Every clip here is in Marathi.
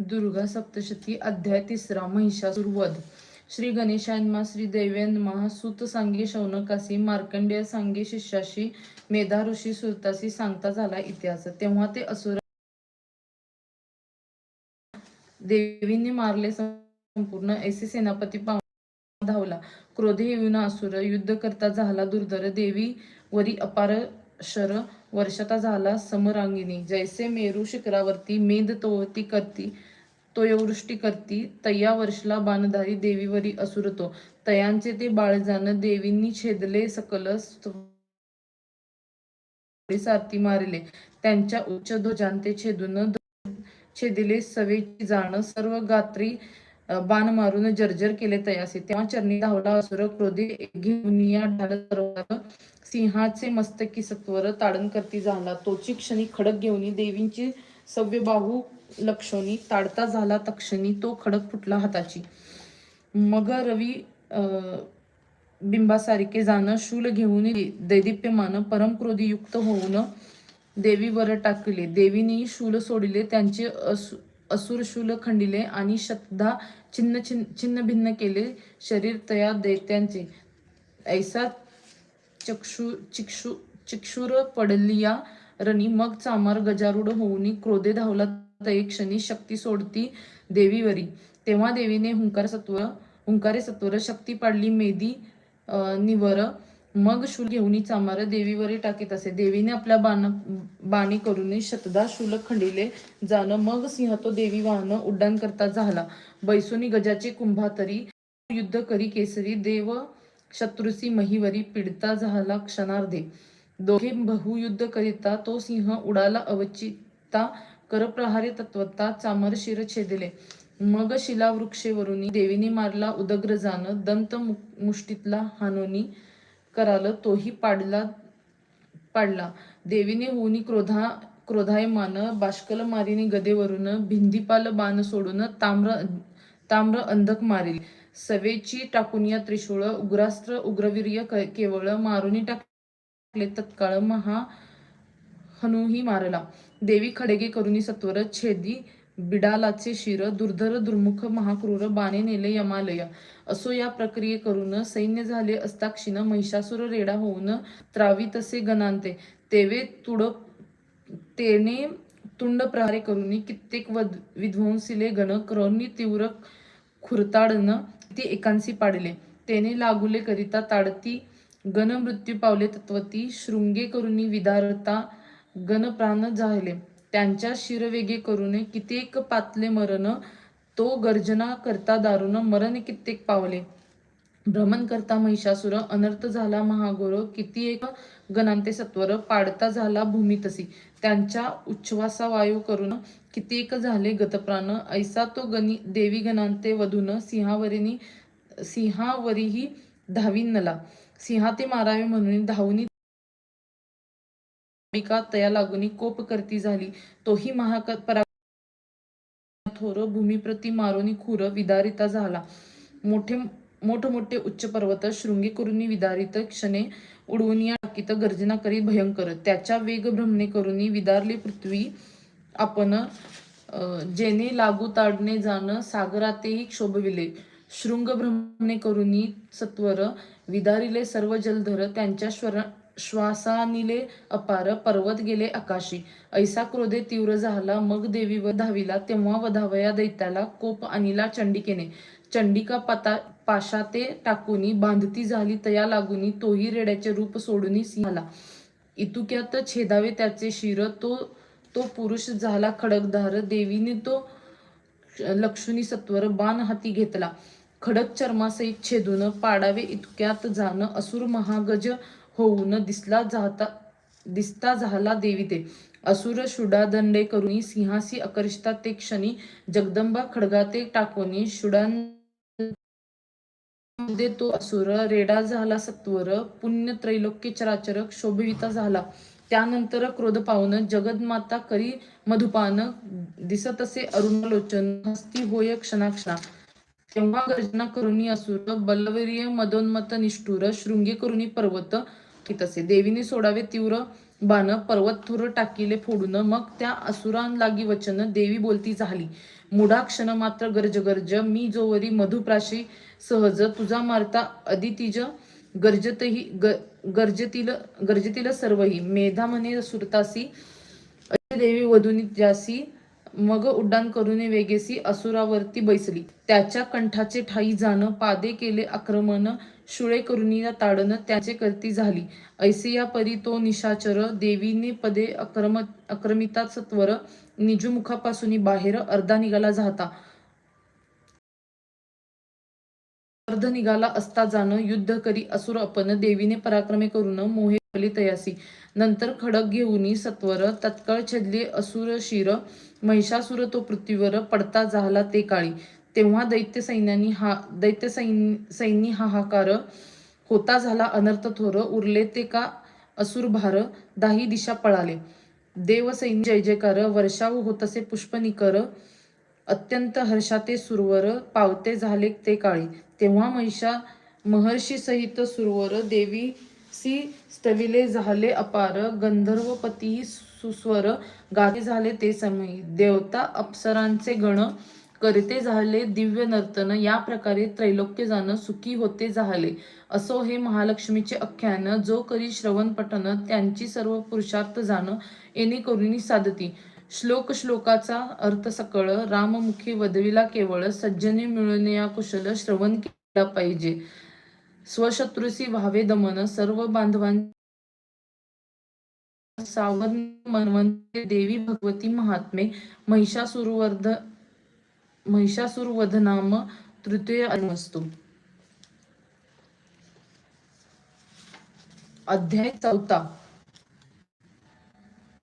दुर्गा सप्तशती अध्याय तिसरा महिषासुरवध श्री गणेशायनमा श्री दैव्यनमा सुत सांगे शौनकासी मार्कंडेय सांगे शिष्याशी मेधा ऋषी सुरतासी सांगता झाला इतिहास. तेव्हा ते असुर देवींनी मारले संपूर्ण ऐसे सेनापती पाहून धावला. क्रोधे येऊन असुर युद्ध करता झाला दुर्धर देवी वरी अपार शर वर्षाचा झाला समरांगिनी. जैसे मेरू शिखरावरती मेद तोवती करती तो यवृष्टी करती. तया वर्षला बाणधारी देवीवरी असुरतो. तयांचे ते बाळजान देवींनी छेदले सकल सारथी मारले. त्यांच्या उच्च ध्वजांते छेदून छेदिले. सवेची जाण सर्व गात्री बाण मारून जर्जर केले तयासे. तेव्हा चरणी धावला असुर क्रोधे घेऊन या ढाल सिंहाचे मस्तकी सत्वर ताडण करती झाला. तोची क्षणी खडक घेऊन देवींची सव्य बाहू लक्षणी ताडता झाला तक्षणी तो खडक फुटला हाताची. मग रवी बिंबासारखे जाणं शूल घेऊन दैदिप्यमान परमक्रोधी युक्त होऊन देवीवर टाकले. देवीने शूल सोडिले त्यांचे असु असुर शूल खंडिले आणि शतधा छिन्न छिन्न छिन्न भिन्न केले शरीर तया दैत्यांचे ऐसा चक्षु चिक्षु चिक्षुर पडलिया रणी मग चामार गजारूढ होऊन क्रोधे धावला तये क्षणी शक्ती सोडती देवीवरी. तेव्हा देवीने हुंकार सत्व हुंकारे सत्वर शक्ती पाडली मेदी निवर मग शूल घेऊन चामार देवीवरी टाकीत असे. देवीने आपल्या बाण बाणी करून शतदा शूल खंडिले जाणं मग सिंह तो देवी वाहन उड्डाण करता झाला. बैसोनी गजाची कुंभातरी युद्ध करी केसरी देव शत्रुसी महिवरी पिडता झाला क्षणार्धे. दोघे बहुयुद्ध करिता तो सिंह उडाला अवचिता करप्रहारे तत्वता चामर शिर छेदिले. मग शिलावृक्षेवरून देवीने मारला उदग्र जाण दंत मु- मुष्टीतला हानोनी कराल तोही पाडला पाडला. देवीने होनी क्रोधा क्रोधायमान बाष्कल मारिनी गदेवरून भिंदीपाल बाण सोडून ताम्र ताम्र अंधक मारिल. सवेची टाकून या त्रिशूळ उग्रास्त्र उग्रवीर्य केवळ मारुनी टाक टाकले तत्काळ महा हनुही मारला. देवी खडेगे करुणी सत्वर छेदी बिडालाचे शिर दुर्धर दुर्मुख महाक्रूर बाणे नेले यमालय. असो या प्रक्रिये करून सैन्य झाले असता महिषासुर रेडा होऊन त्रावी तसे गणांते. तेवे तुड तेने तुंड प्रहारे करून कित्येक वध विध्वंसिले गण क्रौनी तीव्र खुरताडन ती एकांसी पाडले. तेने लागुले करिता ताडती गण मृत्यू पावले तत्वती शृंगे करून विदारता गण प्राण त्यांच्या शिरवेगे करून कित्येक पातले मरण तो गर्जना करता दारुण मरण कित्येक पावले. भ्रमण करता महिषासुर अनर्थ झाला महागोर किती एक गणांते सत्वर पाडता झाला भूमी तसी. त्यांच्या उच्छ्वासा वायू करून एक झाले गतप्राण ऐसा तो गणी देवी गणांते वधून सिंहावरीनी सिंहावरीही धावीनला सिंहाती मारावे म्हणून धावणी अंबिका तया लागुनी कोप करती झाली. तोही महाक परा थोर भूमीप्रती मारोनी खुर विदारिता झाला. मोठे मोठमोठे उच्च पर्वत शृंगी करुनी विदारित क्षणे उडवून टाकीत गर्जना करीत भयंकर. त्याच्या वेग भ्रमणे करुनी विदारली पृथ्वी आपण जेने लागू ताडणे जाण सागरातेही क्षोभविले. शृंग भ्रमणे करुनी सत्वर विदारिले सर्व जलधर त्यांच्या श्वर श्वासानिले अपार पर्वत गेले आकाशी. ऐसा क्रोधे तीव्र झाला मग देवी धाविला तेव्हा वधावया दैत्याला कोप आणिला चंडिकेने. चंडिका पता पाशाते टाकूनी बांधती झाली तया लागुनी तोही रेड्याचे रूप सोडूनी सिंहाला इतुक्यात छेदावे त्याचे शिर तो तो पुरुष झाला खडकधार. देवीने तो लक्ष्मी सत्वर बाण हाती घेतला. खडक चर्मासहित छेदून पाडावे इतक्यात जाण असुर महागज होऊन दिसला जाता दिसता झाला देवी ते असुर शुडादंडे करून सिंहासी आकर्षता ते क्षणी जगदंबा खडगाते टाकोनी शुडान तो असुर रेडा झाला सत्वर पुण्य त्रैलोक्य चराचर शोभविता झाला. त्यानंतर क्रोध पावन जगदमाता करी मधुपान दिसत असे अरुणलोचन हस्ती होय क्षणाक्षणा. तेव्हा गर्जना करून असुर बलवीर्य मदोन्मत निष्ठुर शृंगे करून पर्वत असे. देवीने सोडावे तीव्र बाण पर्वत थुर टाकिले फोडून मग त्या असुरांलागी वचन देवी बोलती झाली. मुढा क्षण मात्र गर्ज गर्ज मी जोवरी मधुप्राशी सहज तुझा मारता अदितिज गर्जतही ग गर्जतील गर्जतील सर्वही. मेधा म्हणे सुरतासी देवी वधुनी ज्यासी मग उड्डाण करून वेगेसी असुरावरती बैसली. त्याच्या कंठाचे ठाई जाण पादे केले आक्रमण शुळे करुणी ताडणं त्याचे करती झाली. ऐसे या परी तो निशाचर देवीने पदे अक्रम अक्रमिता सत्वर निजुमुखापासून बाहेर अर्धा निघाला जाता. अर्ध निघाला असता जाणं युद्ध करी असुर अपन देवीने पराक्रमे करून मोहे तयासी. नंतर खडक घेऊनी सत्वर तत्काळ छेदले असुर शिर महिषासुर तो पृथ्वीवर पडता झाला ते काळी. तेव्हा दैत्य सैन्यानी हा दैत्य सैन्य हाहाकार होता झाला अनर्थ थोर. उरले ते का असुर भार दाही दिशा पळाले. देव सैन्य जय जयकार वर्षाव होतसे पुष्पनिकर अत्यंत हर्षाते सुरवर पावते झाले ते काळी. तेव्हा महिषा महर्षी सहित सुरवर देवी सी स्थविले झाले अपार. गंधर्वपती सुस्वर गाते झाले ते समय. देवता अप्सरांचे गण करते झाले दिव्य नर्तन. या प्रकारे त्रैलोक्य जाणं सुखी होते झाले. असो हे महालक्ष्मीचे आख्यान. जो करी श्रवण पठन त्यांची सर्व पुरुषार्थ जाणं येणे करुणी साधती. श्लोक श्लोकाचा अर्थ सकळ. राममुखी वधविला केवळ सज्जने मिळून या कुशल श्रवण केला पाहिजे. स्वशत्रुसी व्हावे दमन. सर्व बांधवां सावध मनवंते देवी भगवती महात्मे महिषासुरवर्ध महिषासुरवधनाम तृतीय अनवस्तू अध्याय चौथा.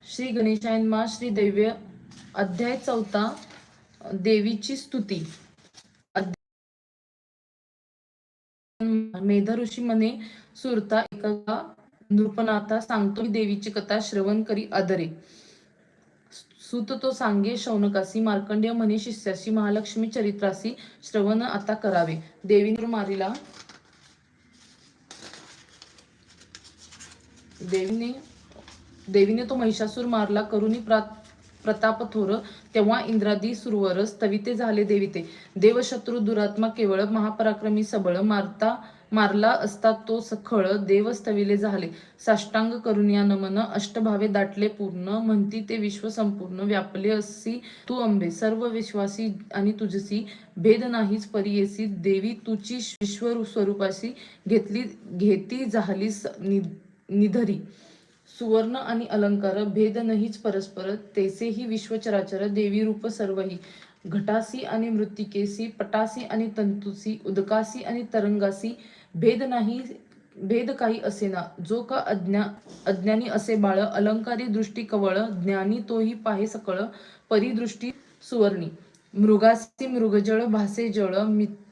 श्री गणेशायनमा श्री दैव्य अध्याय चौथा देवीची स्तुती. मेधा ऋषी म्हणे सुरता एका नृपनाथा सांगतो देवीची कथा श्रवण करी आदरे सुत तो सांगे शौनकासी मार्कंडेय म्हणे शिष्याशी महालक्ष्मी चरित्रासी श्रवण आता करावे. देवी मारीला. देवीने देवीने तो महिषासूर मारला करुणी प्रताप थोर तेव्हा इंद्रादी सुरवर स्तविते झाले देविते. देवशत्रू दुरात्मा केवळ महापराक्रमी सबळ मारता मारला असता तो सखळ देवस्तविले झाले. साष्टांग करून या नमन अष्टभावे दाटले पूर्ण म्हणती ते विश्व संपूर्ण व्यापले असी तू अंबे. सर्व विश्वासी आणि तुझसी भेद नाहीच परियेसी देवी तुझी विश्व स्वरूपाशी घेतली घेती झाली निधरी. सुवर्ण आणि अलंकार भेद नाहीच परस्पर तेसेही विश्वचराचर देवी रूप सर्वही. घटासी आणि मृत्तिकेसी पटासी आणि तंतुसी उदकासी आणि तरंगासी भेद नाही भेद काही असेना. जो का अज्ञा अज्ञानी असे बाळ अलंकारी दृष्टी कवळ ज्ञानी तोही पाहे सकळ परिदृष्टी सुवर्णी. मृगासी मृगजळ भासे जळ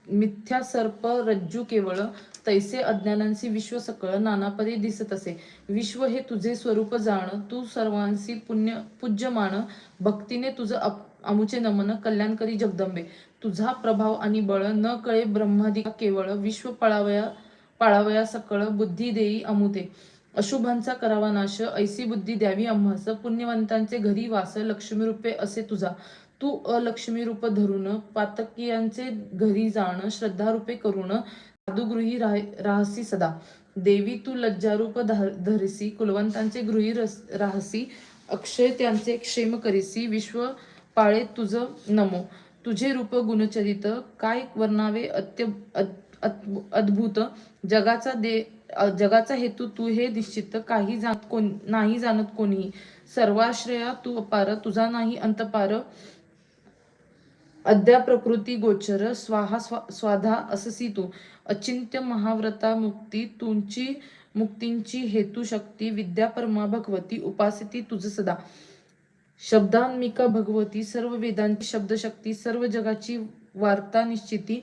मिथ्या सर्प रज्जू केवळ तैसे अज्ञानांसी विश्व सकळ नानापदे दिसत असे. विश्व हे तुझे स्वरूप जाण तू सर्वांसी पुण्य पूज्यमान भक्तीने तुझं अप- अमुचे नमन कल्याणकरी जगदंबे. तुझा प्रभाव आणि बळ न कळे ब्रह्मादिका केवळ विश्व पळावया पाळावया सकळ बुद्धी देई अमुते. अशुभांचा करावा नाश ऐसी बुद्धी द्यावी आम्हास. पुण्यवंतांचे घरी वास लक्ष्मी रूपे असे तुझा. तू अलक्ष्मी रूप धरून पातकियांचे घरी जाण श्रद्धा रूपे करून साधुगृही राहसी सदा. देवी तू लज्जारूप धरसी धरिसी कुलवंतांचे गृही रस- राहसी अक्षय त्यांचे क्षेम करीसी. विश्व पाळे तुझ नमो. तुझे रूप गुणचरित काय वर्णावे अत्य अद्भुत. जगाचा दे जगाचा हेतू तू हे निश्चित. काही जात कोण नाही जाणत कोणीही. सर्वाश्रया तू अपार तुझा नाही अंतपार. अद्या प्रकृती गोचर स्वाहा स्वा- स्वाधा अससी तू. अचिंत्य महाव्रता मुक्ती तुमची मुक्तींची हेतू शक्ती विद्या परमा भगवती उपासिती तुझ सदा. शब्दान्मिका भगवती सर्व वेदांची शब्दशक्ती सर्व जगाची वार्ता निश्चिती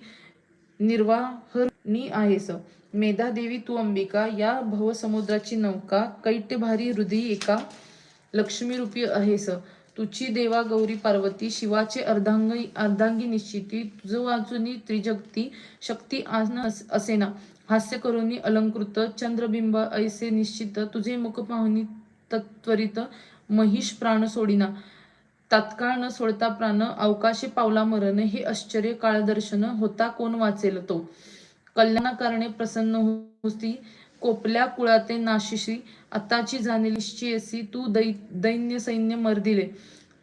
निर्वाहनी आहेस मेधा देवी तू अंबिका या भवसमुद्राची नौका कैट्यभारी हृदय एका लक्ष्मी रूपी आहेस तुझी देवा गौरी पार्वती शिवाचे अर्धांगी अर्धांगी निश्चिती तुझ वाचुनी त्रिजगती शक्ती आसन असेना. हास्य करुणी अलंकृत चंद्रबिंब ऐसे निश्चित तुझे मुख पाहुनी तत्वरित महिष प्राण सोडिना. तात्काळ न सोडता प्राण अवकाशी पावला मरण हे आश्चर्य काळदर्शन होता कोण वाचेल तो? कल्याणकारणे प्रसन्न होती कोपल्या कुळाते नाशिशी आताची जाणीलशी असी तू दै दैन्य सैन्य मर्दिले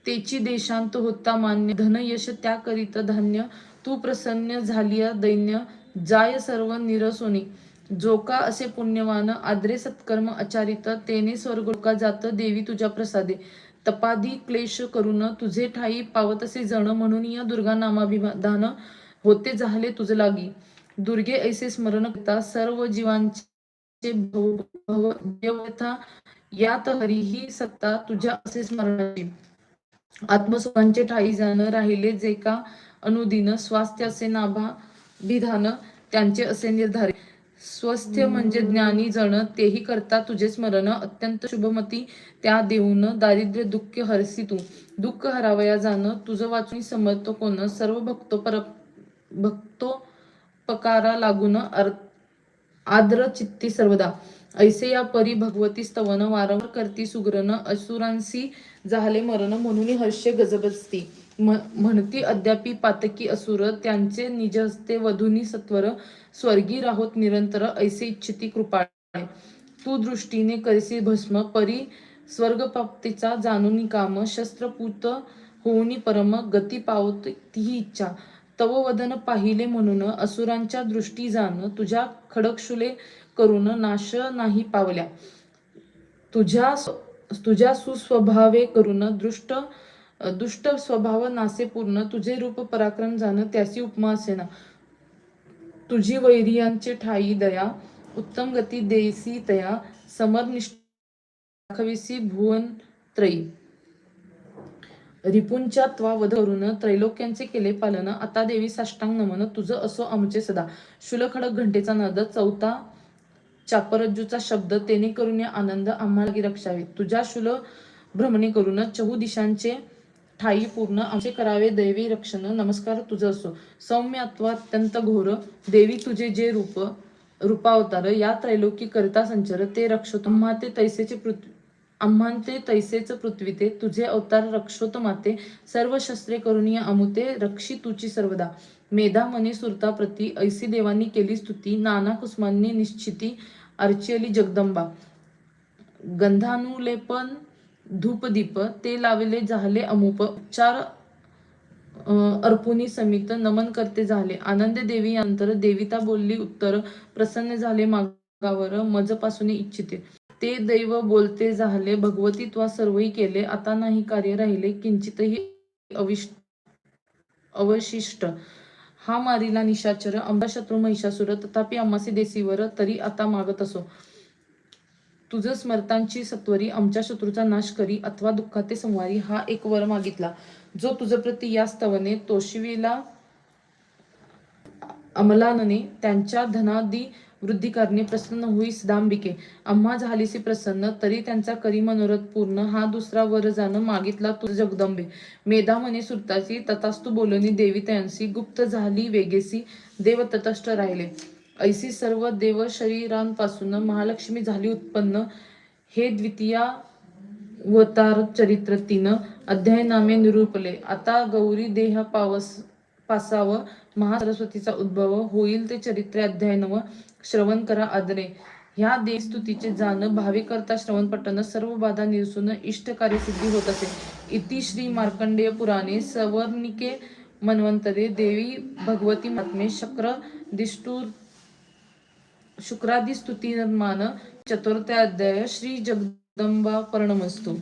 तेची देशांत होता मान्य. धन यश त्या करीत धान्य तू प्रसन्न झालिया दैन्य जाय सर्व निरसोनी. जो का असे पुण्यवान आद्रे सत्कर्म आचारित तेने स्वर्गलोका जात देवी तुझ्या प्रसादे. तपादी क्लेश करून तुझे ठाई पावतसे जण म्हणून या दुर्गा नामाभिधान होते झाले तुझ लागी. दुर्गे ऐसे स्मरण करता सर्व जीवांचे भव यात हरीही सत्ता तुझ्या असे स्मरणाची. आत्मसुखांचे ठाई जाण राहिले जे का अनुदिन स्वास्थ्य असे नाभा विधान त्यांचे असे निर्धारित. स्वस्थ म्हणजे ज्ञानी जण तेही करता तुझे स्मरण. अत्यंत शुभमती त्या देऊन. दारिद्र्य दुःख हरसी तू. दुःख हरावया जाणं. तुझं वाचून समर्थ कोण? सर्व भक्तो पर भक्तो पकारा लागून आद्र चित्ती सर्वदा. ऐसे या परी भगवती स्तवन. वारंवार करती सुग्रण. असुरांसी झाले मरण. म्हणून हर्षे गजबजती. म्हणती अद्यापि पातकी असुर त्यांचे निजहस्ते वधुनी सत्वर स्वर्गी राहोत निरंतर ऐसे इच्छिती कृपाळे. तू दृष्टीने करीसी भस्म परी स्वर्गप्राप्तीचा जाणून काम शस्त्रपूत होऊनी परम गती पावत ती इच्छा. तव वदन पाहिले म्हणून असुरांच्या दृष्टी जाण तुझ्या खडकशुले करून नाश नाही पावल्या. तुझ्या तुझ्या सुस्वभावे करून दृष्ट दुष्ट स्वभाव नासे पूर्ण तुझे रूप पराक्रम जाण त्यासी उपमा असेना. तुझी वैरियांचे ठाई दया उत्तम गती देसी तया समर दाखविसी भुवन त्रयी. रिपूंच्या त्वा वध करून त्रैलोक्यांचे केले पालन आता देवी साष्टांग नमन तुझं असो आमचे सदा. शुलखडक घंटेचा नाद चौथा चापरज्जूचा शब्द तेने करून या आनंद आम्हाला रक्षावे. तुझ्या शुल भ्रमणे करून चहू दिशांचे ठाई पूर्ण आमचे करावे दैवी रक्षण नमस्कार तुझं असो. सौम्य अथवा अत्यंत घोर देवी तुझे जे रूप रूपावतार या त्रैलोकी करता संचर ते रक्षोत माते तैसेचे पृथ्वी आम्हां ते तैसेच पृथ्वी ते तुझे अवतार रक्षोत माते सर्व शस्त्रे करुणीय अमुते रक्षी तुची सर्वदा. मेधा मने सुरता प्रती ऐसी देवांनी केली स्तुती. नाना कुसमांनी निश्चिती अर्चियली जगदंबा. गंधानुलेपन धूपदीप ते लावले झाले अमुप. चार अर्पुनी समित नमन करते झाले. आनंद देवी अंतर देविता बोलली उत्तर प्रसन्न झाले मागावर मजपासून इच्छिते. ते दैव बोलते झाले भगवती त्वा सर्वही केले आता नाही कार्य राहिले किंचितही अविष्ट अवशिष्ट. हा मारिला निशाचर अंबाशत्रू महिषासुर तथापि आम्हासे देसीवर तरी आता मागत असो. तुझं स्मरतांची सत्वरी आमच्या शत्रूचा नाश करी अथवा दुःखाते संवारी हा एक वर मागितला. जो तुझ प्रती या स्तवने तोशिवीला अमलानने त्यांच्या धनादी वृद्धी करणे प्रसन्न होईस सदांबिके आम्हा झालीसी प्रसन्न तरी त्यांचा करी मनोरथ पूर्ण हा दुसरा वर जाणं मागितला तुझ जगदंबे. मेधा म्हणे सुरताची तथास्तु बोलणी देवी त्यांसी गुप्त झाली वेगेसी देव तटस्थ राहिले. ऐसी सर्व देव शरीरांपासून महालक्ष्मी झाली उत्पन्न. हे द्वितीया अवतार चरित्र तीन अध्याय नामे निरूपले. आता गौरी देह पावस पासाव महासरस्वतीचा उद्भव होईल ते चरित्र अध्याय नव श्रवण करा आदरे. ह्या देवस्तुतीचे जाणं भाविकर्ता श्रवण पटन सर्व बाधा निरसून इष्ट कार्यसिद्धी होत असे. इति श्री मार्कंडेय पुराणे सवर्णिके मन्वंतरे देवी भगवती महात्मे शक्र दिष्टूर शुक्रादी स्तुती निर्माण चतुर्थ अध्याय श्री जगदंबा पर्णमस्तू